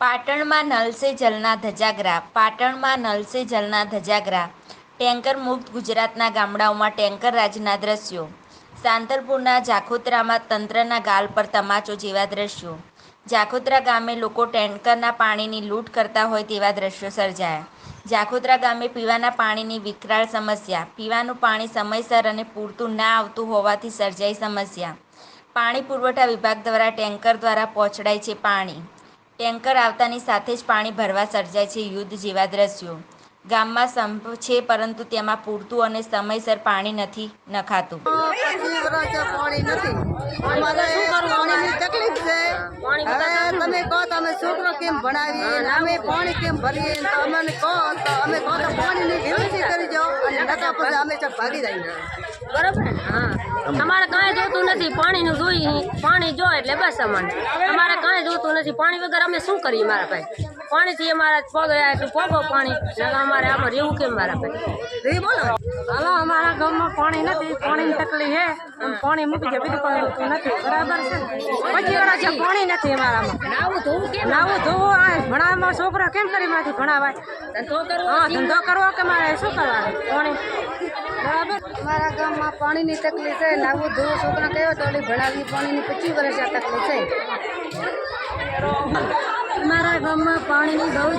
પાટણમાં નલ સે જલના ધજાગરા, પાટણમાં નલ સે જલના ધજાગરા. ટેન્કર મુક્ત ગુજરાતના ગામડાઓમાં ટેન્કર રાજના દ્રશ્યો. સાંતલપુરના જાખોત્રામાં તંત્રના ગાલ પર તમાચો જેવા દ્રશ્યો. જાખોત્રા ગામે લોકો ટેન્કરના પાણીની લૂંટ કરતા હોય તેવા દ્રશ્યો સર્જાયા. જાખોત્રા ગામે પીવાના પાણીની વિકરાળ સમસ્યા. પીવાનું પાણી સમયસર અને પૂરતું ના આવતું હોવાથી સર્જાઈ સમસ્યા. પાણી પુરવઠા વિભાગ દ્વારા ટેન્કર દ્વારા પહોંચડાય છે પાણી. ટેન્કર આવતાની સાથે જ પાણી ભરવા સર્જાય છે યુદ્ધ જેવા દ્રશ્યો. ગામમાં સંપ છે પરંતુ તેમાં પૂરતું અને સમયસર પાણી નથી નખાતું. પાણી નથી અમારે તકલીફ છે. હવે તમે કહો તો અમે છોકરો કેમ ભણાવીએ? અમે પાણી કેમ ભરીએ? તો અમને કહો તો અમે કહો તો પાણીની વ્યવસ્થા કરી દો અને નકા પછી અમે ચક ભાગી જઈએ બરોબર હા. અમારે કાંઈ જોતું નથી. પાણીનું જોઈએ પાણી જો એટલે બસ અમને અમારે કાંઈ નથી. પાણી વગર અમે શું કરીએ મારા ભાઈ? પાણીથી અમારા પગ પગો પાણી. અમારે આમાં રહેવું કેમ મારા ભાઈ? બોલો. હાલો અમારા ગામમાં પાણી નથી. પાણીની તકલીફ હે. પાણી મૂકી દે બીજું પાણી નથી. બરાબર છે? પછી વર્ષ છે પાણી નથી અમારામાં. નાવું ધોવું કેમ? નાવું ધોવું આ ભણાવવામાં છોકરા કેમ કરી માંથી ભણાવાય? ધંધો કરવો હા ધંધો કરવો કે મારે શું કરવાનું? પાણી. બરાબર? મારા ગામમાં પાણીની તકલીફ છે. નાવું ધોવું છોકરા કયો તો ભણાવી પાણીની પચીસ વર્ષ આ તકલીફ છે. અમારા ગામમાં પાણીની બહુ